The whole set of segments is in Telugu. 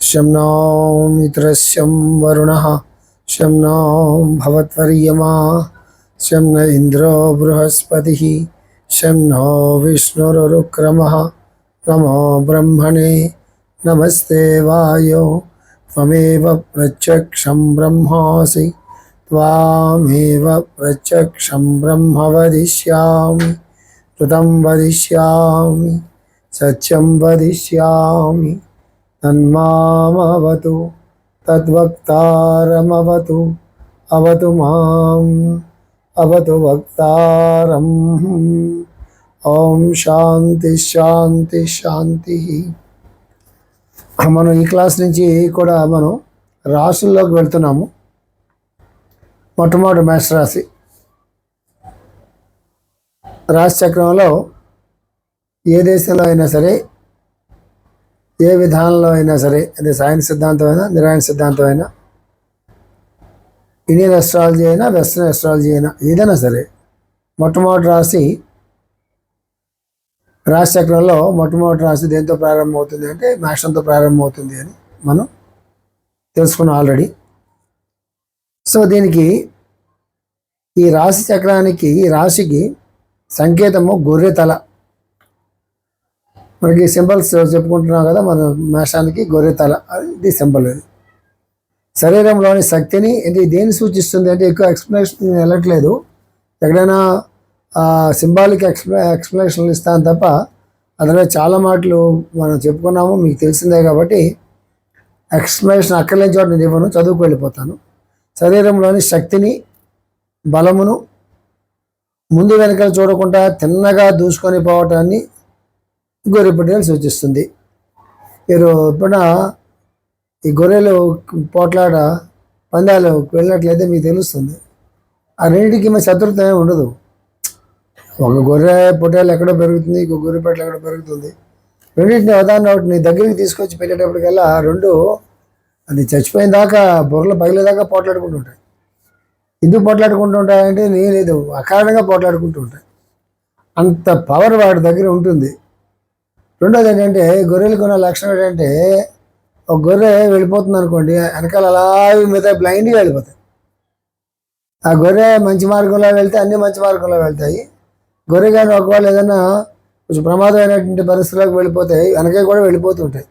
शं नो मित्रस्यं वरुणः, शं नो भवत्वर्यमा शं न इन्द्रो बृहस्पतिः, शं नो विष्णुरुक्रमः। नमो ब्रह्मणे, नमस्ते वायो, त्वमेव प्रत्यक्षं ब्रह्मासि, त्वामेव प्रत्यक्षं ब्रह्म वदिष्यामि कृतं वदिष्यामि। సత్యం వదిష్యామి తన్మామవతు తద్వక్తారమవతు అవతు మాం అవతు వక్తారం. ఓం శాంతి శాంతి శాంతి. మనం ఈ క్లాస్ నుంచి కూడా మనం రాసుల్లోకి వెళ్తున్నాము. మొట్టమొదటి మేష రాశి రాశి చక్రంలో ఏ దేశంలో అయినా సరే ఏ విధానంలో అయినా సరే అది సైన్స్ సిద్ధాంతం అయినా నిరాయణ సిద్ధాంతం అయినా ఇండియన్ అస్ట్రాలజీ అయినా వెస్ట్రన్ అస్ట్రాలజీ అయినా ఏదైనా సరే మొట్టమొదటి రాశి రాశి చక్రంలో మొట్టమొదటి రాశి దేంతో ప్రారంభమవుతుంది అంటే మేషంతో ప్రారంభమవుతుంది అని మనం తెలుసుకున్నాం ఆల్రెడీ సో దీనికి ఈ రాశి చక్రానికి ఈ రాశికి సంకేతము గొర్రె తల. మనకి సింబల్స్ చెప్పుకుంటున్నాం కదా మన మేషానికి గొర్రె తల అది ఇది సింబల్ ఇది శరీరంలోని శక్తిని ఇది దేన్ని సూచిస్తుంది అంటే ఎక్కువ ఎక్స్ప్లెనేషన్ వెళ్ళట్లేదు. ఎక్కడైనా సింబాలిక్ ఎక్స్ప్లె ఎక్స్ప్లెనేషన్లు ఇస్తాను తప్ప అందులో చాలా మాటలు మనం చెప్పుకున్నాము మీకు తెలిసిందే కాబట్టి ఎక్స్ప్లెనేషన్ అక్కర్లేని చోట నేను ఇవ్వను చదువుకు వెళ్ళిపోతాను. శరీరంలోని శక్తిని బలమును ముందు వెనకాల చూడకుండా తిన్నగా దూసుకొని పోవటాన్ని గొర్రెపట్టెలు సూచిస్తుంది. మీరు ఇప్పుడు ఈ గొర్రెలు పోట్లాడ పందాలు వెళ్ళినట్లయితే మీకు తెలుస్తుంది. ఆ రెండింటికి మన శత్రుత్వం ఉండదు. ఒక గొర్రె పొట్టేలు ఎక్కడో పెరుగుతుంది ఇంకో గొర్రె పొట్టలు ఎక్కడో పెరుగుతుంది. రెండింటిని ఉదాహరణ ఒకటి నీ దగ్గరికి తీసుకొచ్చి పెట్టేటప్పటికల్లా రెండు అది చచ్చిపోయిన దాకా బుర్రలు పగిలేదాకా పోట్లాడుకుంటూ ఉంటాయి. ఎందుకు పోట్లాడుకుంటూ ఉంటాయంటే నేను లేదు అకారణంగా పోట్లాడుకుంటూ ఉంటాయి. అంత పవర్ వాడి దగ్గర ఉంటుంది. రెండోది ఏంటంటే గొర్రెలకు ఉన్న లక్షణం ఏంటంటే ఒక గొర్రె వెళ్ళిపోతుంది అనుకోండి వెనకాల అలా మీద బ్లైండ్గా వెళ్ళిపోతాయి. ఆ గొర్రె మంచి మార్గంలో వెళ్తే అన్ని మంచి మార్గంలో వెళ్తాయి. గొర్రె కానీ ఒకవేళ ఏదైనా కొంచెం ప్రమాదమైనటువంటి పరిస్థితులకు వెళ్ళిపోతే వెనకే కూడా వెళ్ళిపోతుంటాయి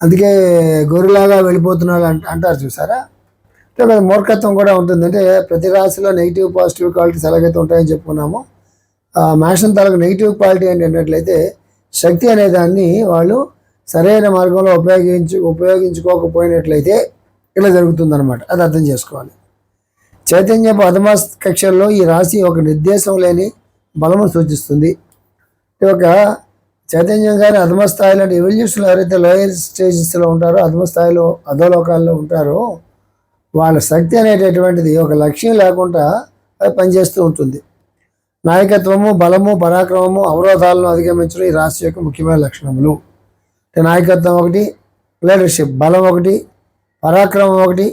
అందుకే గొర్రెలాగా వెళ్ళిపోతున్నారు అంట అంటారు చూసారా? అంటే కొంచెం మూర్ఖత్వం కూడా ఉంటుంది అంటే ప్రతి రాశిలో నెగిటివ్ పాజిటివ్ క్వాలిటీస్ ఎలాగైతే ఉంటాయని చెప్పుకున్నామో ఆ మేషన్ తాలూకు నెగిటివ్ క్వాలిటీ ఏంటంటే శక్తి అనే దాన్ని వాళ్ళు సరైన మార్గంలో ఉపయోగించు ఉపయోగించుకోకపోయినట్లయితే ఇలా జరుగుతుందన్నమాట. అది అర్థం చేసుకోవాలి. చైతన్య పదమ కక్షల్లో ఈ రాశి ఒక నిర్దేశం లేని బలము సూచిస్తుంది. ఒక చైతన్యం గారి అధమ స్థాయిలో అంటే ఎవల్యూషన్లో ఎవరైతే లోయర్ స్టేజెస్లో ఉంటారో అధమ స్థాయిలో అధోలోకాల్లో ఉంటారో వాళ్ళ శక్తి అనేటటువంటిది ఒక లక్ష్యం లేకుండా అది పనిచేస్తూ ఉంటుంది. నాయకత్వము బలము పరాక్రమము అవరోధాలను అధిగమించడం ఈ రాశి యొక్క ముఖ్యమైన లక్షణములు. అంటే నాయకత్వం ఒకటి లీడర్షిప్ బలం ఒకటి పరాక్రమం ఒకటి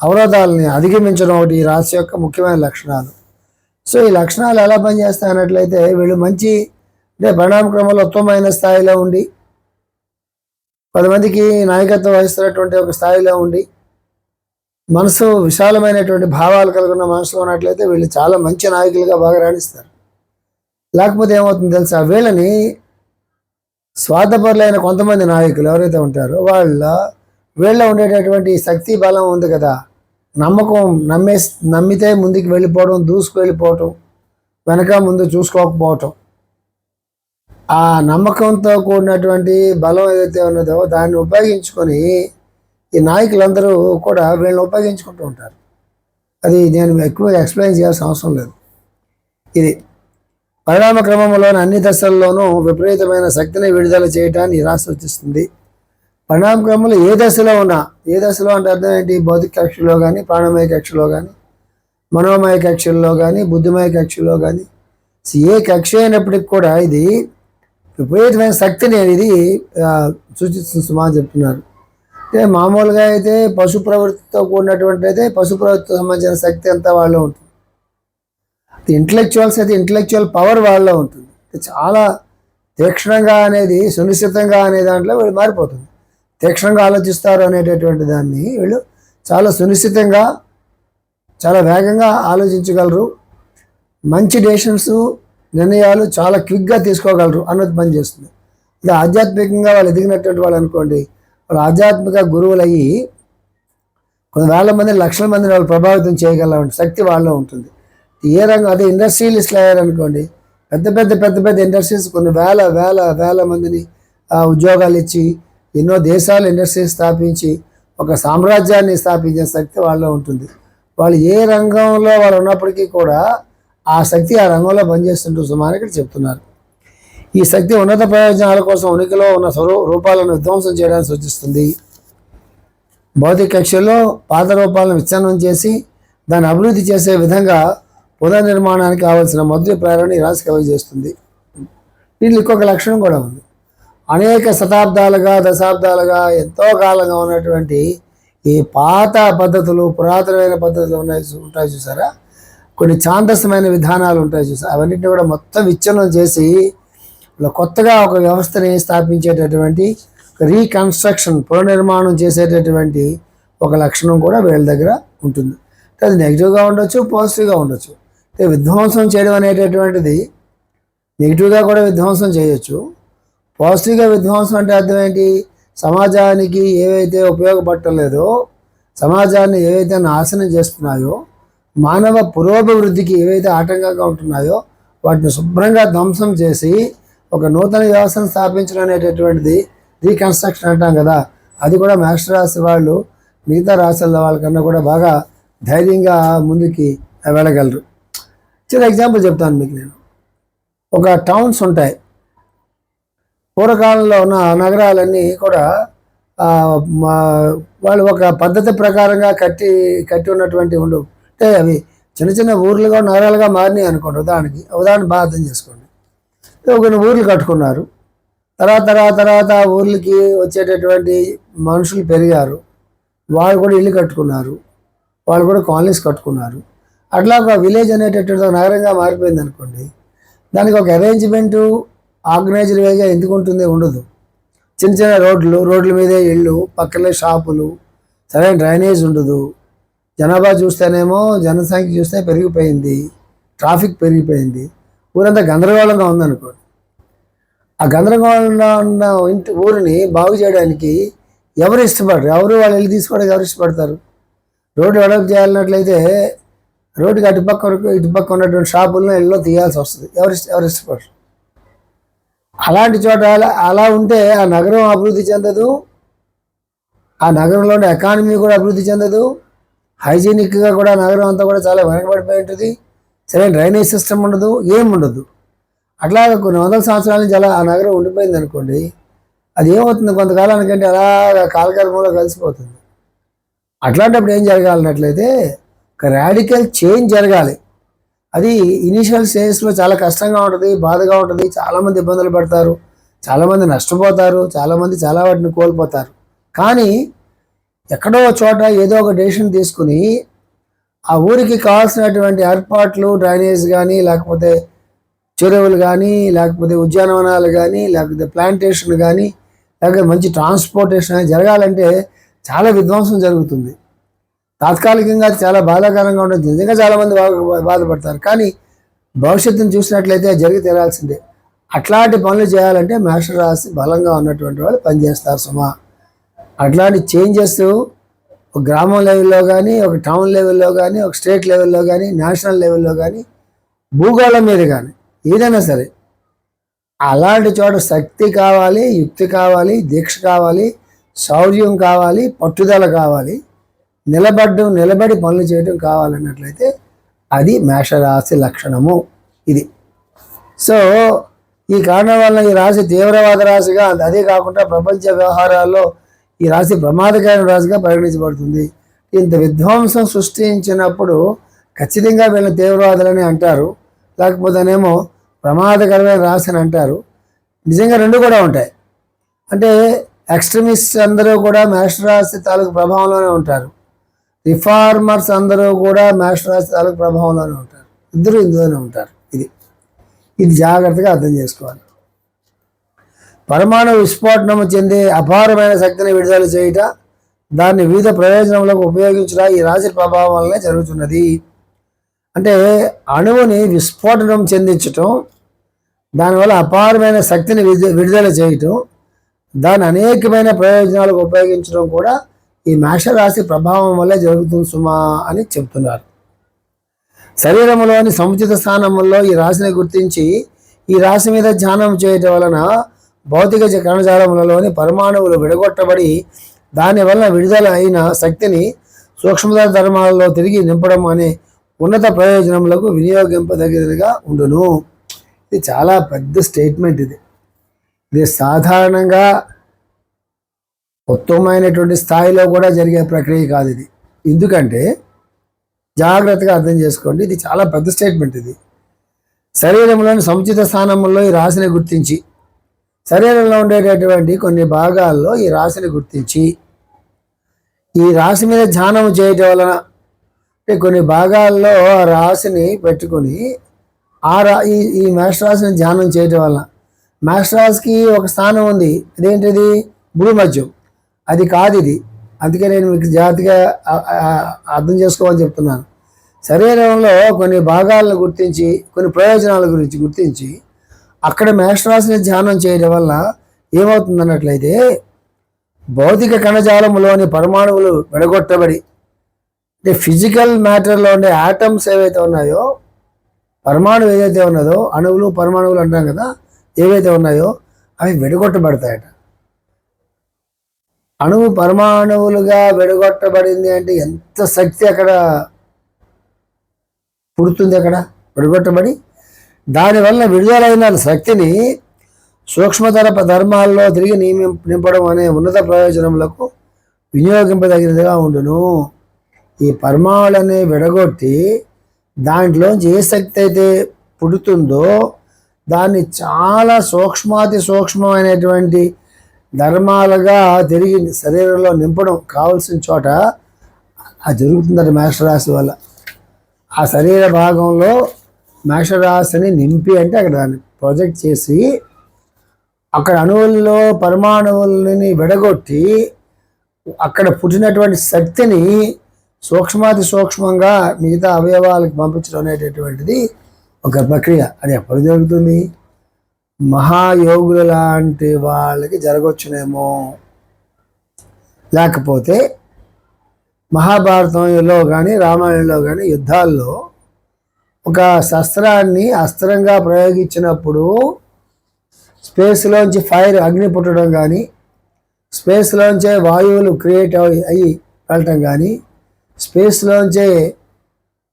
అవరోధాలని అధిగమించడం ఒకటి ఈ రాశి యొక్క ముఖ్యమైన లక్షణాలు. సో ఈ లక్షణాలు ఎలా పనిచేస్తాయి అన్నట్లయితే వీళ్ళు మంచి అంటే పరిణామ క్రమంలో ఉత్తమమైన స్థాయిలో ఉండి కొంతమందికి నాయకత్వం వహిస్తున్నటువంటి ఒక స్థాయిలో ఉండి మనసు విశాలమైనటువంటి భావాలు కలిగిన మనసులో ఉన్నట్లయితే వీళ్ళు చాలా మంచి నాయకులుగా బాగా రాణిస్తారు. లేకపోతే ఏమవుతుంది తెలుసా? వీళ్ళని స్వార్థపరులైన కొంతమంది నాయకులు ఎవరైతే ఉంటారో వాళ్ళ వీళ్ళ ఉండేటటువంటి శక్తి బలం ఉంది కదా. నమ్మకం నమ్మే నమ్మితే ముందుకు వెళ్ళిపోవడం దూసుకు వెళ్ళిపోవటం వెనక ముందు చూసుకోకపోవటం. ఆ నమ్మకంతో కూడినటువంటి బలం ఏదైతే ఉన్నదో దాన్ని ఉపయోగించుకొని ఈ నాయకులందరూ కూడా వీళ్ళని ఉపయోగించుకుంటూ ఉంటారు. అది నేను ఎక్కువ ఎక్స్ప్లెయిన్ చేయాల్సిన అవసరం లేదు. ఇది పరిణామ క్రమంలోని అన్ని దశల్లోనూ విపరీతమైన శక్తిని విడుదల చేయటాన్ని ఈ సూచిస్తుంది. పరిణామ క్రమంలో ఏ దశలో ఉన్నా ఏ దశలో అంటే అర్థం ఏంటి? భౌతిక కక్షలో కానీ ప్రాణమయ కక్షలో కానీ మనోమయ కక్షల్లో కానీ బుద్ధిమయ కక్షలో కానీ ఏ కక్ష అయినప్పటికి కూడా ఇది విపరీతమైన శక్తిని అనేది సూచిస్తుంది సుమా చెప్తున్నారు. అంటే మామూలుగా అయితే పశు ప్రవృత్తితో కూడినటువంటి అయితే పశు ప్రవృత్తికి సంబంధించిన శక్తి అంతా వాళ్ళలో ఉంటుంది. ఇంటలెక్చువల్స్ అయితే ఇంటలెక్చువల్ పవర్ వాళ్ళలో ఉంటుంది. చాలా తీక్షణంగా అనేది సునిశ్చితంగా అనే దాంట్లో వీళ్ళు మారిపోతుంది. తీక్షణంగా ఆలోచిస్తారు అనేటటువంటి దాన్ని వీళ్ళు చాలా సునిశ్చితంగా చాలా వేగంగా ఆలోచించగలరు. మంచి డెసిషన్స్ నిర్ణయాలు చాలా క్విక్గా తీసుకోగలరు అన్నది పనిచేస్తుంది. అంటే ఆధ్యాత్మికంగా వాళ్ళు ఎదిగినటువంటి వాళ్ళు అనుకోండి వాళ్ళు ఆధ్యాత్మిక గురువులయ్యి కొన్ని వేల మంది లక్షల మందిని వాళ్ళు ప్రభావితం చేయగల శక్తి వాళ్ళలో ఉంటుంది. ఏ రంగం అదే ఇండస్ట్రియలిస్ట్లు అయ్యారనుకోండి పెద్ద పెద్ద పెద్ద పెద్ద ఇండస్ట్రీస్ కొన్ని వేల వేల వేల మందిని ఉద్యోగాలు ఇచ్చి ఎన్నో దేశాలు ఇండస్ట్రీస్ స్థాపించి ఒక సామ్రాజ్యాన్ని స్థాపించే శక్తి వాళ్ళలో ఉంటుంది. వాళ్ళు ఏ రంగంలో వాళ్ళు ఉన్నప్పటికీ కూడా ఆ శక్తి ఆ రంగంలో పనిచేస్తుంటూ సుమారు ఇక్కడ చెప్తున్నారు. ఈ శక్తి ఉన్నత ప్రయోజనాల కోసం ఉనికిలో ఉన్న స్వరూ రూపాలను విధ్వంసం చేయడానికి సూచిస్తుంది. భౌతిక కక్షలో పాత రూపాలను విచ్ఛిన్నం చేసి దాన్ని అభివృద్ధి చేసే విధంగా పునర్నిర్మాణానికి కావలసిన మొదటి ప్రేరణ ఈ రాశి కలుగజేస్తుంది దీనికి ఇంకొక లక్షణం కూడా ఉంది. అనేక శతాబ్దాలుగా దశాబ్దాలుగా ఎంతో కాలంగా ఉన్నటువంటి ఈ పాత పద్ధతులు పురాతనమైన పద్ధతులు ఉన్నాయి ఉంటాయి చూసారా? కొన్ని ఛాందసమైన విధానాలు ఉంటాయి చూసారా? అవన్నింటినీ కూడా మొత్తం విచ్ఛిన్నం చేసి ఇలా కొత్తగా ఒక వ్యవస్థని స్థాపించేటటువంటి రీకన్స్ట్రక్షన్ పునర్నిర్మాణం చేసేటటువంటి ఒక లక్షణం కూడా వీళ్ళ దగ్గర ఉంటుంది. అది నెగిటివ్గా ఉండొచ్చు పాజిటివ్గా ఉండొచ్చు. విధ్వంసం చేయడం అనేటటువంటిది నెగిటివ్గా కూడా విధ్వంసం చేయొచ్చు. పాజిటివ్గా విధ్వంసం అంటే అర్థం ఏంటి? సమాజానికి ఏవైతే ఉపయోగపడలేదో సమాజాన్ని ఏవైతే నాశనం చేస్తున్నాయో మానవ పురోభివృద్ధికి ఏవైతే ఆటంకంగా ఉంటున్నాయో వాటిని శుభ్రంగా ధ్వంసం చేసి ఒక నూతన వ్యవస్థను స్థాపించడం అనేటటువంటిది రీకన్స్ట్రక్షన్ అంటాం కదా. అది కూడా మాస్టర్ రాశి వాళ్ళు మిగతా రాశుల వాళ్ళకన్నా కూడా బాగా ధైర్యంగా ముందుకి వెళ్ళగలరు. చిన్న ఎగ్జాంపుల్ చెప్తాను మీకు నేను. ఒక టౌన్స్ ఉంటాయి. పూర్వకాలంలో ఉన్న నగరాలన్నీ కూడా మా- వాళ్ళు ఒక పద్ధతి ప్రకారంగా కట్టి కట్టి ఉన్నటువంటి ఉండు. అంటే అవి చిన్న చిన్న ఊర్లుగా నగరాలుగా మారినాయి అనుకోండి. ఉదాహరణకి ఉదాహరణ బాగా అర్థం చేసుకోండి. కొన్ని ఊర్లు కట్టుకున్నారు. తర్వాత తర్వాత తర్వాత ఊర్లకి వచ్చేటటువంటి మనుషులు పెరిగారు. వాళ్ళు కూడా ఇల్లు కట్టుకున్నారు. వాళ్ళు కూడా కాలనీస్ కట్టుకున్నారు. అట్లా ఒక విలేజ్ అనేటటువంటి నగరంగా మారిపోయింది అనుకోండి. దానికి ఒక అరేంజ్మెంటు ఆర్గనైజ్డ్ వేగా ఎందుకు ఉంటుంది ఉండదు. చిన్న చిన్న రోడ్లు రోడ్ల మీదే ఇళ్ళు పక్కనే షాపులు సరైన డ్రైనేజ్ ఉండదు. జనాభా చూస్తేనేమో జనసంఖ్య చూస్తే పెరిగిపోయింది. ట్రాఫిక్ పెరిగిపోయింది. ఊరంతా గందరగోళంగా ఉందనుకోండి. ఆ గందరగోళంలో ఉన్న ఇంటి ఊరిని బాగు చేయడానికి ఎవరు ఇష్టపడరు? ఎవరు వాళ్ళు వెళ్ళి తీసుకోవడానికి ఎవరు ఇష్టపడతారు? రోడ్డు డెవలప్ చేయాలన్నట్లయితే రోడ్డుకి అటుపక్క వరకు ఇటుపక్క ఉన్నటువంటి షాపులను ఇళ్ళలో తీయాల్సి వస్తుంది. ఎవరు ఎవరు ఇష్టపడరు. అలాంటి చోట అలా- అలా ఉంటే ఆ నగరం అభివృద్ధి చెందదు. ఆ నగరంలోని ఎకానమీ కూడా అభివృద్ధి చెందదు. హైజీనిక్గా కూడా నగరం అంతా కూడా చాలా వెనకబడిపోయి ఉంటుంది. సరైన డ్రైనేజ్ సిస్టమ్ ఉండదు. ఏం ఉండదు. అట్లాగే కొన్ని వందల సంవత్సరాల నుంచి అలా ఆ నగరం ఉండిపోయింది అనుకోండి అది ఏమవుతుంది? కొంతకాలానికంటే అలా కాలకర్మంలో కలిసిపోతుంది. అట్లాంటప్పుడు ఏం జరగాలన్నట్లయితే ఒక రాడికల్ చేంజ్ జరగాలి. అది ఇనీషియల్ స్టేజ్లో చాలా కష్టంగా ఉంటుంది బాధగా ఉంటుంది చాలామంది ఇబ్బందులు పడతారు చాలామంది నష్టపోతారు చాలామంది చాలా వాటిని కోల్పోతారు. కానీ ఎక్కడో చోట ఏదో ఒక డెసిషన్ తీసుకుని ఆ ఊరికి కావాల్సినటువంటి ఏర్పాట్లు డ్రైనేజ్ కానీ లేకపోతే చెరువులు కానీ లేకపోతే ఉద్యానవనాలు కానీ లేకపోతే ప్లాంటేషన్ కానీ లేకపోతే మంచి ట్రాన్స్పోర్టేషన్ కానీ జరగాలంటే చాలా విధ్వంసం జరుగుతుంది. తాత్కాలికంగా చాలా బాధాకరంగా ఉంటుంది. నిజంగా చాలామంది బాధపడతారు. కానీ భవిష్యత్తును చూసినట్లయితే జరిగి తీరాల్సిందే. అట్లాంటి పనులు చేయాలంటే మేష రాశి బలంగా ఉన్నటువంటి వాళ్ళు పనిచేస్తారు సుమా. అట్లాంటి చేంజెస్ ఒక గ్రామం లెవెల్లో కానీ ఒక టౌన్ లెవెల్లో కానీ ఒక స్టేట్ లెవెల్లో కానీ నేషనల్ లెవెల్లో కానీ భూగోళం మీద కానీ ఏదైనా సరే అలాంటి చోట శక్తి కావాలి యుక్తి కావాలి దీక్ష కావాలి శౌర్యం కావాలి పట్టుదల కావాలి నిలబడ్డం నిలబడి పనులు చేయడం కావాలన్నట్లయితే అది మేషరాశి లక్షణము ఇది. సో ఈ కారణం వల్ల ఈ రాశి తీవ్రవాద రాశిగా అదే కాకుండా ప్రపంచ వ్యవహారాల్లో ఈ రాశి ప్రమాదకరమైన రాశిగా పరిగణించబడుతుంది. ఇంత విధ్వంసం సృష్టించినప్పుడు ఖచ్చితంగా వీళ్ళని తీవ్రవాదులని అంటారు. లేకపోతేనేమో ప్రమాదకరమైన రాశి అని అంటారు. నిజంగా రెండు కూడా ఉంటాయి. అంటే ఎక్స్ట్రీమిస్ట్ అందరూ కూడా మేషరాశి తాలూకు ప్రభావంలోనే ఉంటారు. రిఫార్మర్స్ అందరూ కూడా మేషరాశి తాలూకు ప్రభావంలోనే ఉంటారు. ఇద్దరు ఇందులోనే ఉంటారు. ఇది. ఇది జాగ్రత్తగా అర్థం చేసుకోవాలి. పరమాణు విస్ఫోటనము చెందే అపారమైన శక్తిని విడుదల చేయుట దాన్ని వివిధ ప్రయోజనములకు ఉపయోగించుట ఈ రాశి ప్రభావం వల్లనే జరుగుతున్నది. అంటే అణువుని విస్ఫోటనం చెందించటం దానివల్ల అపారమైన శక్తిని విడుదల చేయటం దాని అనేకమైన ప్రయోజనాలకు ఉపయోగించడం కూడా ఈ మేషరాశి ప్రభావం వల్లే జరుగుతుంది సుమా అని చెప్తున్నారు. శరీరంలోని సముచిత స్థానముల్లో ఈ రాశిని గుర్తించి ఈ రాశి మీద ధ్యానం చేయటం వలన భౌతిక జ- కణజాలములలోని పరమాణువులు విడగొట్టబడి దానివల్ల విడుదల అయిన శక్తిని సూక్ష్మత ధర్మాలలో తిరిగి నింపడం అనే ఉన్నత ప్రయోజనములకు వినియోగింపదగినదిగా ఉండును. ఇది చాలా పెద్ద స్టేట్మెంట్ ఇది. ఇది సాధారణంగా ఉత్తమమైనటువంటి స్థాయిలో కూడా జరిగే ప్రక్రియ కాదు ఇది. ఎందుకంటే జాగ్రత్తగా అర్థం చేసుకోండి ఇది చాలా పెద్ద స్టేట్మెంట్ ఇది. శరీరంలోని సముచిత స్థానంలో ఈ రాశిని గుర్తించి శరీరంలో ఉండేటటువంటి కొన్ని భాగాల్లో ఈ రాశిని గుర్తించి ఈ రాశి మీద ధ్యానం చేయటం వలన కొన్ని భాగాల్లో ఆ రాశిని పెట్టుకొని ఆ రా ఈ ఈ మేషరాశిని ధ్యానం చేయటం వల్ల మేషరాశికి ఒక స్థానం ఉంది. అదేంటిది? భూమధ్యం. అది కాదు ఇది. అందుకే నేను మీకు జాగ్రత్తగా అర్థం చేసుకోవాలని చెప్తున్నాను. శరీరంలో కొన్ని భాగాలను గుర్తించి కొన్ని ప్రయోజనాల గురించి గుర్తించి అక్కడ మేషరాశిని ధ్యానం చేయడం వల్ల ఏమవుతుంది అన్నట్లయితే భౌతిక కణజాలములోని పరమాణువులు విడగొట్టబడి అంటే ఫిజికల్ మ్యాటర్లో ఉండే ఆటమ్స్ ఏవైతే ఉన్నాయో పరమాణువు ఏదైతే ఉన్నదో అణువులు పరమాణువులు అంటాం కదా ఏవైతే ఉన్నాయో అవి విడగొట్టబడతాయట. అణువు పరమాణువులుగా విడగొట్టబడింది అంటే ఎంత శక్తి అక్కడ పుడుతుంది అక్కడ? విడగొట్టబడి దానివల్ల విడుదలైన శక్తిని సూక్ష్మతర ధర్మాల్లో తిరిగి నియమి నింపడం అనే ఉన్నత ప్రయోజనములకు వినియోగింపదగినదిగా ఉండును. ఈ పరమాణులని విడగొట్టి దాంట్లోంచి ఏ శక్తి అయితే పుడుతుందో దాన్ని చాలా సూక్ష్మాతి సూక్ష్మమైనటువంటి ధర్మాలుగా తిరిగి శరీరంలో నింపడం కావలసిన చోట అది జరుగుతుందట మేషరాశి వల్ల. ఆ శరీర భాగంలో మేషరాశిని నింపి అంటే అక్కడ దాన్ని ప్రొజెక్ట్ చేసి అక్కడ అణువుల్లో పరమాణువులని విడగొట్టి అక్కడ పుట్టినటువంటి శక్తిని సూక్ష్మాతి సూక్ష్మంగా మిగతా అవయవాలకు పంపించడం అనేటటువంటిది ఒక ప్రక్రియ. అది ఎప్పుడు జరుగుతుంది? మహాయోగులు లాంటి వాళ్ళకి జరగవచ్చునేమో లేకపోతే మహాభారతంలో కానీ రామాయణంలో కానీ యుద్ధాల్లో ఒక శస్త్రాన్ని అస్త్రంగా ప్రయోగించినప్పుడు స్పేస్లోంచి ఫైర్ అగ్ని పుట్టడం కానీ స్పేస్లోంచే వాయువులు క్రియేట్ అయ్యి అయ్యి వెళ్ళటం కానీ స్పేస్లోంచే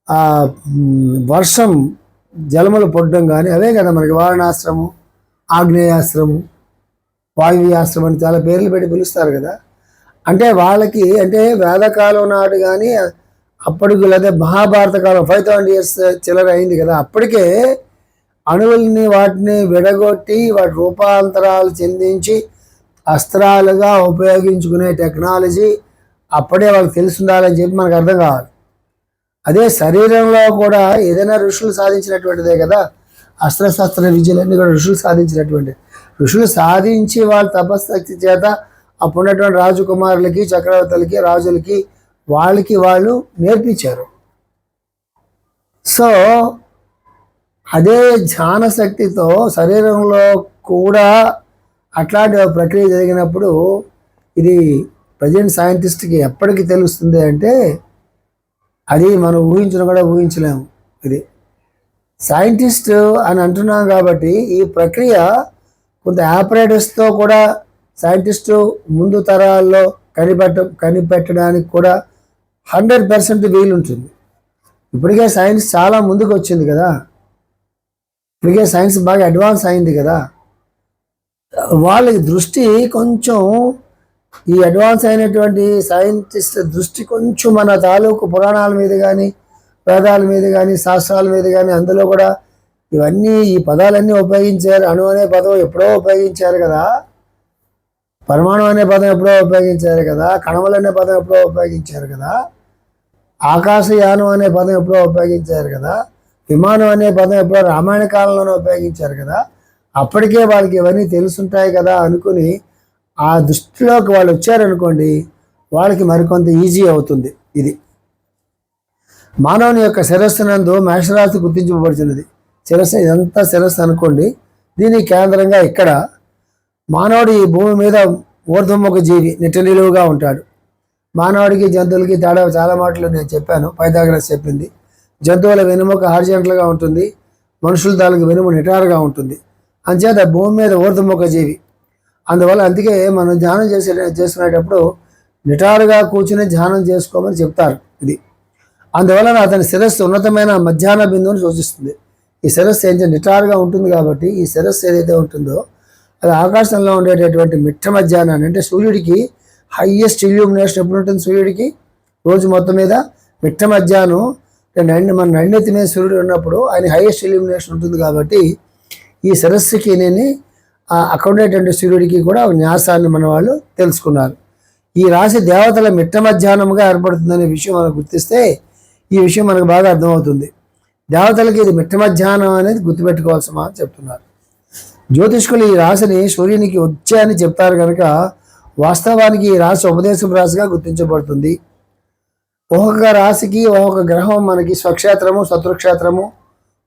ఆ, వర్షం జలములు పడడం కానీ అదే కదా మనకి వారణాశ్రమం ఆగ్నేయాశ్రము వాయువ్యాశ్రమం అని చాలా పేర్లు పెట్టి పిలుస్తారు కదా. అంటే వాళ్ళకి అంటే వేదకాలం నాడు కానీ అప్పటికి లేదా మహాభారత కాలం ఫైవ్ థౌసండ్ ఇయర్స్ చిల్లర అయింది కదా. అప్పటికే అణువుల్ని వాటిని విడగొట్టి వాటి రూపాంతరాలు చెందించి అస్త్రాలుగా ఉపయోగించుకునే టెక్నాలజీ అప్పుడే వాళ్ళకి తెలిసి ఉండాలని చెప్పి మనకు అర్థం కావాలి. అదే శరీరంలో కూడా ఏదైనా ఋషులు సాధించినటువంటిదే కదా. అస్త్రశస్త్ర విద్యలన్నీ కూడా ఋషులు సాధించినటువంటి. ఋషులు సాధించి వాళ్ళ తపశక్తి చేత అప్పుడున్నటువంటి రాజకుమారులకి చక్రవర్తులకి రాజులకి వాళ్ళకి వాళ్ళు నేర్పించారు. సో అదే ధ్యాన శక్తితో శరీరంలో కూడా అట్లాంటి ప్రక్రియ జరిగినప్పుడు ఇది ప్రజెంట్ సైంటిస్ట్కి ఎప్పటికి తెలుస్తుంది అంటే అది మనం ఊహించడం కూడా ఊహించలేము. ఇది సైంటిస్ట్ అని అంటున్నాం కాబట్టి ఈ ప్రక్రియ కొంత ఆపరేటర్స్తో కూడా సైంటిస్టు ముందు తరాల్లో కనిపెట్ట కనిపెట్టడానికి కూడా హండ్రెడ్ పర్సెంట్ వీలుంటుంది. ఇప్పటికే సైన్స్ చాలా ముందుకు వచ్చింది కదా. ఇప్పటికే సైన్స్ బాగా అడ్వాన్స్ అయింది కదా. వాళ్ళకి దృష్టి కొంచెం ఈ అడ్వాన్స్ అయినటువంటి సైంటిస్ట్ దృష్టి కొంచెం మన తాలూకు పురాణాల మీద కానీ వేదాల మీద కానీ శాస్త్రాల మీద కానీ అందులో కూడా ఇవన్నీ ఈ పదాలన్నీ ఉపయోగించారు. అణు అనే పదం ఎప్పుడో ఉపయోగించారు కదా. పరమాణు అనే పదం ఎప్పుడో ఉపయోగించారు కదా. కణములు అనే పదం ఎప్పుడో ఉపయోగించారు కదా. ఆకాశయానం అనే పదం ఎప్పుడో ఉపయోగించారు కదా. విమానం అనే పదం ఎప్పుడో రామాయణ కాలంలోనే ఉపయోగించారు కదా. అప్పటికే వాళ్ళకి ఇవన్నీ తెలుసుంటాయి కదా అనుకుని ఆ దృష్టిలోకి వాళ్ళు వచ్చారనుకోండి వాళ్ళకి మరికొంత ఈజీ అవుతుంది ఇది. మానవుని యొక్క శిరస్సునందు మేషరాశి గుర్తించబడుతున్నది శిరస్సు ఇదంతా శిరస్సు అనుకోండి దీని కేంద్రంగా ఇక్కడ మానవుడు ఈ భూమి మీద ఊర్ధముఖ జీవి నిట్టనిలువుగా ఉంటాడు. మానవుడికి జంతువులకి తేడా చాలా మాటలు నేను చెప్పాను పైదాగ్రస్ చెప్పింది. జంతువుల వెనుముక హార్జెంట్లుగా ఉంటుంది మనుషుల తాలూకు వెనుము నిటారుగా ఉంటుంది. అంచేత భూమి మీద ఊర్ధముఖ జీవి అందువల్ల అందుకే మనం ధ్యానం చేసే చేసుకునేటప్పుడు నిటారుగా కూర్చుని ధ్యానం చేసుకోమని చెప్తారు ఇది. అందువలన అతని శిరస్సు ఉన్నతమైన మధ్యాహ్న బిందువుని సూచిస్తుంది. ఈ శిరస్సు ఏంటంటే నిటారుగా ఉంటుంది కాబట్టి ఈ శిరస్సు ఏదైతే ఉంటుందో అది ఆకాశంలో ఉండేటటువంటి మిట్ట మధ్యాహ్నాన్ని అంటే సూర్యుడికి హయ్యెస్ట్ ఇల్యూమినేషన్ ఎప్పుడు ఉంటుంది సూర్యుడికి? రోజు మొత్తం మీద మిట్ట మధ్యాహ్నం మన నండితి మీద సూర్యుడు ఉన్నప్పుడు ఆయన హైయెస్ట్ ఇల్యూమినేషన్ ఉంటుంది కాబట్టి ఈ సరస్సుకి నేను అక్కడ ఉండేటువంటి సూర్యుడికి కూడా న్యాసాన్ని మన వాళ్ళు తెలుసుకున్నారు. ఈ రాశి దేవతల మిట్ట మధ్యాహ్నముగా ఏర్పడుతుందనే విషయం మనకు గుర్తిస్తే ఈ విషయం మనకు బాగా అర్థమవుతుంది. దేవతలకి ఇది మిట్ట మధ్యాహ్నం అనేది గుర్తుపెట్టుకోవాల్సిన అని చెప్తున్నారు. జ్యోతిష్కులు ఈ రాశిని సూర్యునికి వచ్చాయని చెప్తారు కనుక వాస్తవానికి ఈ రాశి ఉపదేశం రాశిగా గుర్తించబడుతుంది. ఒక్కొక్క రాశికి ఒక్కొక్క గ్రహం మనకి స్వక్షేత్రము శత్రుక్షేత్రము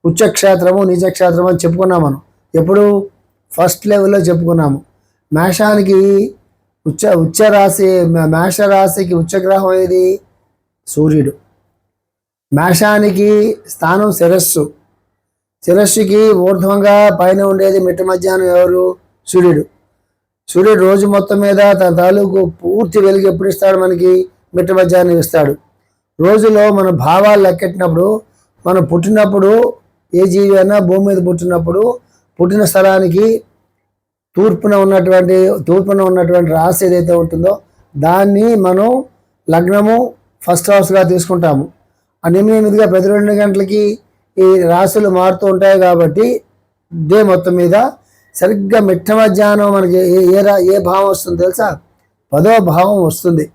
ఉచ్చక్షేత్రము నీచక్షేత్రము అని చెప్పుకున్నాం మనం. ఎప్పుడు? ఫస్ట్ లెవెల్లో చెప్పుకున్నాము. మేషానికి ఉచ్చ ఉచ్చ రాశి మేష రాశికి ఉచ్చగ్రహం ఏది? సూర్యుడు. మేషానికి స్థానం శిరస్సు. శిరస్సుకి ఊర్ధ్వంగా పైన ఉండేది మిట్ట మధ్యాహ్నం ఎవరు? సూర్యుడు. సూర్యుడు రోజు మొత్తం మీద తన తాలూకు పూర్తి వెలుగు ఎప్పుడు ఇస్తాడు మనకి? మిట్ట మధ్యాహ్నం ఇస్తాడు. రోజులో మన భావాలు లెక్కెట్టినప్పుడు మనం పుట్టినప్పుడు ఏ జీవి అయినా భూమి మీద పుట్టినప్పుడు పుట్టిన స్థలానికి తూర్పున ఉన్నటువంటి తూర్పున ఉన్నటువంటి రాశి ఏదైతే ఉంటుందో దాన్ని మనం లగ్నము ఫస్ట్ హౌస్గా తీసుకుంటాము. అనిమిదిగా ప్రతి రెండు గంటలకి ఈ రాశులు మారుతూ ఉంటాయి కాబట్టి డే మొత్తం మీద సరిగ్గా మిట్ట మధ్యాహ్నం మనకి ఏ ఏ ఏ భావం వస్తుంది తెలుసా? పదో భావం వస్తుంది.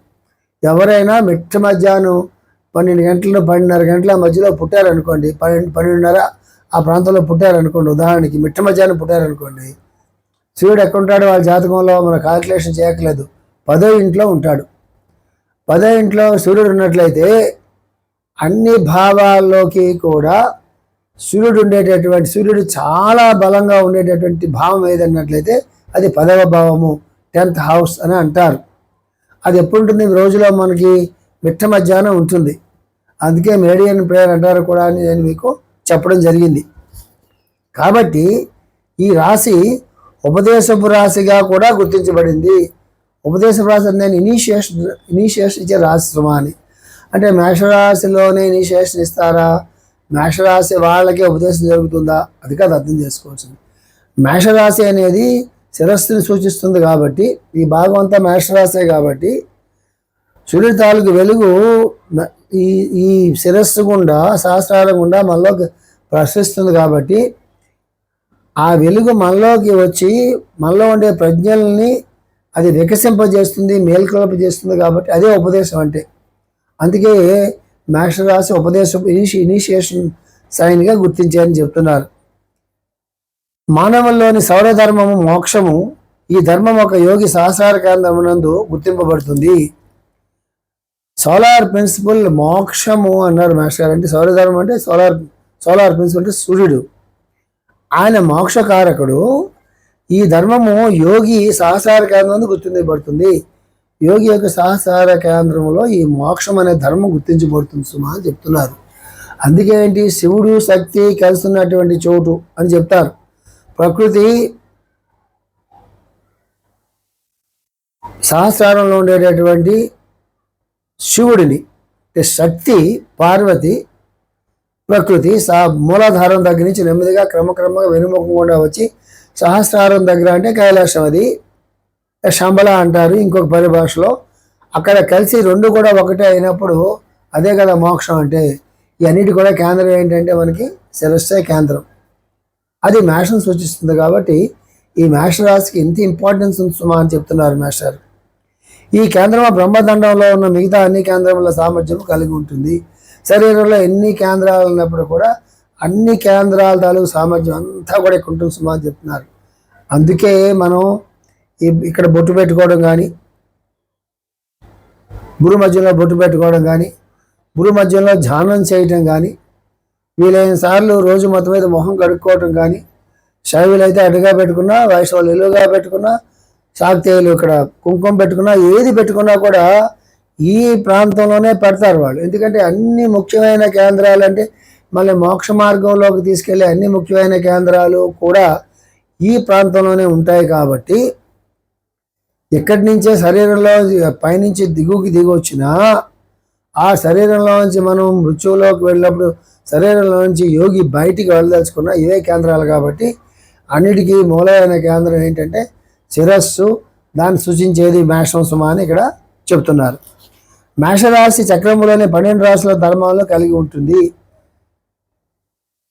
ఎవరైనా మిట్ట మధ్యాహ్నం పన్నెండు గంటలు పన్నెండున్నర గంటల మధ్యలో పుట్టారనుకోండి పన్నెండు పన్నెండున్నర ఆ ప్రాంతంలో పుట్టారనుకోండి ఉదాహరణకి మిట్ట మధ్యాహ్నం పుట్టారనుకోండి సూర్యుడు ఎక్కడుంటాడు వాళ్ళ జాతకంలో మన కాల్కులేషన్ చేయట్లేదు పదో ఇంట్లో ఉంటాడు. పదో ఇంట్లో సూర్యుడు ఉన్నట్లయితే అన్ని భావాల్లోకి కూడా సూర్యుడు ఉండేటటువంటి సూర్యుడు చాలా బలంగా ఉండేటటువంటి భావం ఏదన్నట్లయితే అది పదవ భావము టెన్త్ హౌస్ అని అంటారు. అది ఎప్పుడు ఉంటుంది రోజులో మనకి మిట్ట మధ్యాహ్నం ఉంటుంది. అందుకే మేడియన్ ప్రేయర్ అంటారు కూడా అని నేను మీకు చెప్పడం జరిగింది. కాబట్టి ఈ రాశి ఉపదేశపు రాశిగా కూడా గుర్తించబడింది. ఉపదేశపు రాశి అంటే ఇనీషియేషన్ ఇనీషియేషన్ ఇచ్చే రాశి అని. అంటే మేషరాశిలోనే ఇనీషియేషన్ ఇస్తారా? మేషరాశి వాళ్ళకే ఉపదేశం జరుగుతుందా? అది కాదు అర్థం చేసుకోవాల్సింది. మేషరాశి అనేది శిరస్సుని సూచిస్తుంది కాబట్టి ఈ భాగం అంతా మేషరాశే కాబట్టి సూర్యుడి తాలూకు వెలుగు ఈ ఈ శిరస్సు గుండా సహస్రాల గుండా మనలోకి ప్రసరిస్తుంది కాబట్టి ఆ వెలుగు మనలోకి వచ్చి మనలో ఉండే ప్రజ్ఞల్ని అది వికసింపజేస్తుంది మేల్కొల్పజేస్తుంది కాబట్టి అదే ఉపదేశం అంటే. అందుకే మేషరాశి ఉపదేశం ఇనిషి ఇనిషియేషన్ సైన్గా గుర్తించారని చెప్తున్నారు. మానవుల్లోని సౌరధర్మము మోక్షము ఈ ధర్మం ఒక యోగి సహస్రార కేంద్రమునందు గుర్తింపబడుతుంది. సోలార్ ప్రిన్సిపల్ మోక్షము అన్నారు మాస్టర్ అంటే సౌరధర్మం అంటే సోలార్ సోలార్ ప్రిన్సిపల్ అంటే సూర్యుడు. ఆయన మోక్షకారకుడు. ఈ ధర్మము యోగి సహస్రార కేంద్రం గుర్తించబడుతుంది. యోగి యొక్క సహస్రార కేంద్రంలో ఈ మోక్షం అనే ధర్మం గుర్తించబడుతుంది సుమా అని చెప్తున్నారు. అందుకే ఏంటి? శివుడు శక్తి కలుస్తున్నటువంటి చోటు అని చెప్తారు. ప్రకృతి సహస్రారంలో ఉండేటటువంటి శివుడిని. శక్తి పార్వతి ప్రకృతి సా మూలాధారం దగ్గర నుంచి నెమ్మదిగా క్రమక్రమంగా వెనుముఖకుండా వచ్చి సహస్రారం దగ్గర అంటే కైలాసం అది. శంబల అంటారు ఇంకొక పరిభాషలో అక్కడ కలిసి రెండు కూడా ఒకటే అయినప్పుడు అదే కదా మోక్షం అంటే. ఇవన్నిటి కూడా కేంద్రం ఏంటంటే మనకి శిరస్సే కేంద్రం. అది మేషం సూచిస్తుంది కాబట్టి ఈ మేష రాశికి ఇంత ఇంపార్టెన్స్ ఉంచుమా అని చెప్తున్నారు మేషారు ఈ కేంద్రం బ్రహ్మదండంలో ఉన్న మిగతా అన్ని కేంద్రముల సామర్థ్యం కలిగి ఉంటుంది. శరీరంలో ఎన్ని కేంద్రాలు ఉన్నప్పుడు కూడా అన్ని కేంద్రాల తాలూకు సామర్థ్యం అంతా కూడా ఇక్కడ ఉంటుంది సుమా చెప్తున్నారు. అందుకే మనం ఇక్కడ బొట్టు పెట్టుకోవడం కానీ గురు మధ్యలో బొట్టు పెట్టుకోవడం కానీ గురు మధ్యలో ధ్యానం చేయటం కానీ వీలైన సార్లు రోజు మొత్తం మీద మొహం కడుక్కోవటం కానీ శైవులైతే అడ్డుగా పెట్టుకున్నా వైష్ణవులు ఎలుగుగా పెట్టుకున్నా శాక్తేయులు ఇక్కడ కుంకుమ పెట్టుకున్నా ఏది పెట్టుకున్నా కూడా ఈ ప్రాంతంలోనే పెడతారు వాళ్ళు. ఎందుకంటే అన్ని ముఖ్యమైన కేంద్రాలు అంటే మళ్ళీ మోక్ష మార్గంలోకి తీసుకెళ్ళే అన్ని ముఖ్యమైన కేంద్రాలు కూడా ఈ ప్రాంతంలోనే ఉంటాయి కాబట్టి ఎక్కడి నుంచే శరీరంలో పైనుంచి దిగుకి దిగొచ్చినా ఆ శరీరంలో నుంచి మనం మృత్యువులోకి వెళ్ళినప్పుడు శరీరంలో నుంచి యోగి బయటికి వెళ్ళదలుచుకున్న ఇవే కేంద్రాలు కాబట్టి అన్నిటికీ మూలమైన కేంద్రం ఏంటంటే శిరస్సు దాన్ని సూచించేది మేషం సుమ అని ఇక్కడ చెప్తున్నారు. మేషరాశి చక్రములోనే పన్నెండు రాశుల ధర్మంలో కలిగి ఉంటుంది.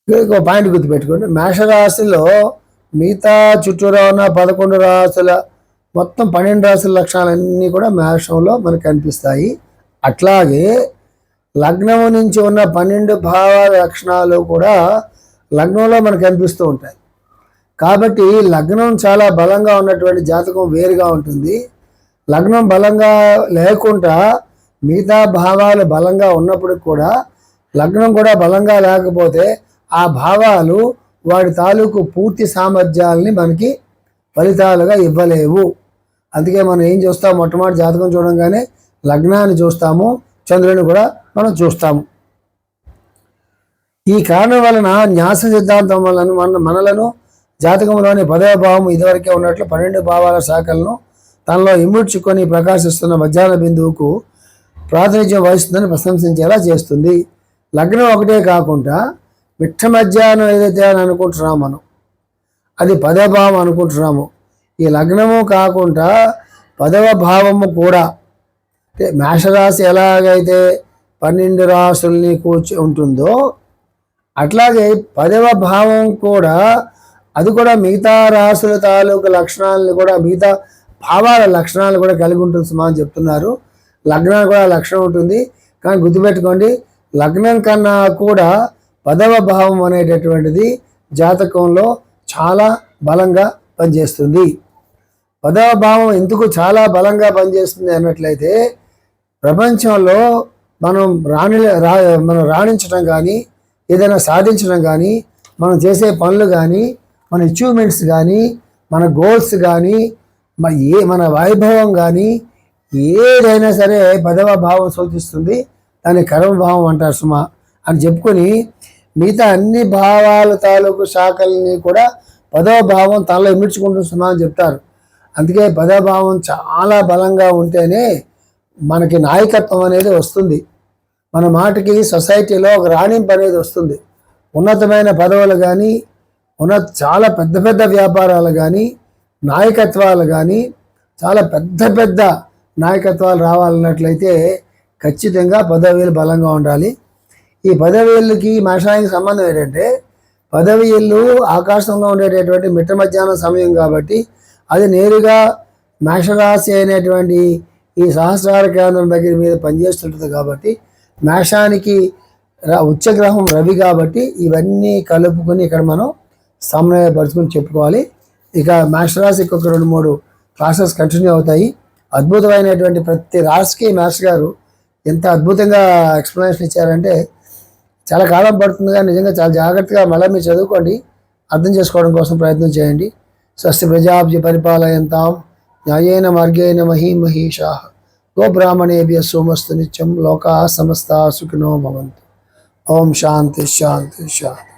ఒక పాయింట్ గుర్తుపెట్టుకోండి. మేషరాశిలో మిగతా చుట్టూరా ఉన్న పదకొండు రాశుల మొత్తం పన్నెండు రాశుల లక్షణాలన్నీ కూడా మేషంలో మనకు కనిపిస్తాయి. అట్లాగే లగ్నము నుంచి ఉన్న పన్నెండు భావ లక్షణాలు కూడా లగ్నంలో మనకు కనిపిస్తూ ఉంటాయి. కాబట్టి లగ్నం చాలా బలంగా ఉన్నటువంటి జాతకం వేరుగా ఉంటుంది. లగ్నం బలంగా లేకుండా మిగతా భావాలు బలంగా ఉన్నప్పుడు కూడా లగ్నం కూడా బలంగా లేకపోతే ఆ భావాలు వాడి తాలూకు పూర్తి సామర్థ్యాలని మనకి ఫలితాలుగా ఇవ్వలేవు. అందుకే మనం ఏం చూస్తాం? మొట్టమొదటి జాతకం చూడంగానే లగ్నాన్ని చూస్తాము చంద్రుని కూడా మనం చూస్తాము. ఈ కారణం వలన న్యాస సిద్ధాంతం వలన మన మనలను జాతకంలోని పదవ భావం ఇదివరకే ఉన్నట్లు పన్నెండు భావాల శాఖలను తనలో ఇముడ్చుకొని ప్రకాశిస్తున్న మధ్యాహ్న బిందువుకు ప్రాతినిధ్యం వహిస్తుందని ప్రశంసించేలా చేస్తుంది. లగ్నం ఒకటే కాకుండా మిట్ట మధ్యాహ్నం ఏదైతే అని అనుకుంటున్నాం మనం అది పదవ భావం అనుకుంటున్నాము. ఈ లగ్నము కాకుండా పదవ భావము కూడా అంటే మేషరాశి ఎలాగైతే పన్నెండు రాసుల్ని కూర్చు ఉంటుందో అట్లాగే పదవ భావం కూడా అది కూడా మిగతా రాసుల తాలూకు లక్షణాలను కూడా మిగతా భావాల లక్షణాలు కూడా కలిగి ఉంటుంది సుమా అని చెప్తున్నారు. లగ్నానికి కూడా లక్షణం ఉంటుంది. కానీ గుర్తుపెట్టుకోండి లగ్నం కన్నా కూడా పదవ భావం అనేటటువంటిది జాతకంలో చాలా బలంగా పనిచేస్తుంది. పదవ భావం ఎందుకు చాలా బలంగా పనిచేస్తుంది అన్నట్లయితే ప్రపంచంలో మనం రాణి రా మనం రాణించడం కానీ ఏదైనా సాధించడం కానీ మనం చేసే పనులు కానీ మన అచీవ్మెంట్స్ కానీ మన గోల్స్ కానీ మన ఏ మన వైభవం కానీ ఏదైనా సరే పదవ భావం సూచిస్తుంది. దాన్ని కర్మభావం అంటారు సుమా. అని చెప్పుకొని మిగతా అన్ని భావాల తాలూకు శాఖల్ని కూడా పదవ భావం తనలో ఇమిడ్చుకుంటుంది సుమా అని చెప్తారు. అందుకే పదవ భావం చాలా బలంగా ఉంటేనే మనకి నాయకత్వం అనేది వస్తుంది. మన మాటకి సొసైటీలో ఒక రాణింపు అనేది వస్తుంది. ఉన్నతమైన పదవులు కానీ ఉన్న చాలా పెద్ద పెద్ద వ్యాపారాలు కానీ నాయకత్వాలు కానీ చాలా పెద్ద పెద్ద నాయకత్వాలు రావాలన్నట్లయితే ఖచ్చితంగా పదవీలు బలంగా ఉండాలి. ఈ పదవీళ్ళకి మషాయికి సంబంధం ఏంటంటే పదవి ఇల్లు ఆకాశంలో ఉండేటటువంటి మిట్ట మధ్యాహ్నం సమయం కాబట్టి అది నేరుగా మేషరాశి అయినటువంటి ఈ సహస్రార కేంద్రం దగ్గర మీద పనిచేస్తుంటుంది కాబట్టి మేషానికి ఉచ్చగ్రహం రవి కాబట్టి ఇవన్నీ కలుపుకొని ఇక్కడ మనం సమన్వయపరుచుకొని చెప్పుకోవాలి. ఇక మ్యాథ్స్ రాసి ఇంకొక రెండు మూడు క్లాసెస్ కంటిన్యూ అవుతాయి. అద్భుతమైనటువంటి ప్రతి రాసుకి మాస్టర్ గారు ఎంత అద్భుతంగా ఎక్స్ప్లెనేషన్ ఇచ్చారంటే చాలా కాలం పడుతుంది కానీ నిజంగా చాలా జాగ్రత్తగా మళ్ళీ మీరు చదువుకోండి. అర్థం చేసుకోవడం కోసం ప్రయత్నం చేయండి. స్వస్తి ప్రజాబ్జి పరిపాలయంతాం. న్యాయేన మార్గేణ గో గోబ్రాహ్మణేభ్య సోమస్తు నిత్యం లోకా సమస్త సుఖినో భవంతు. ఓం శాంతి శాంతి శాంతి.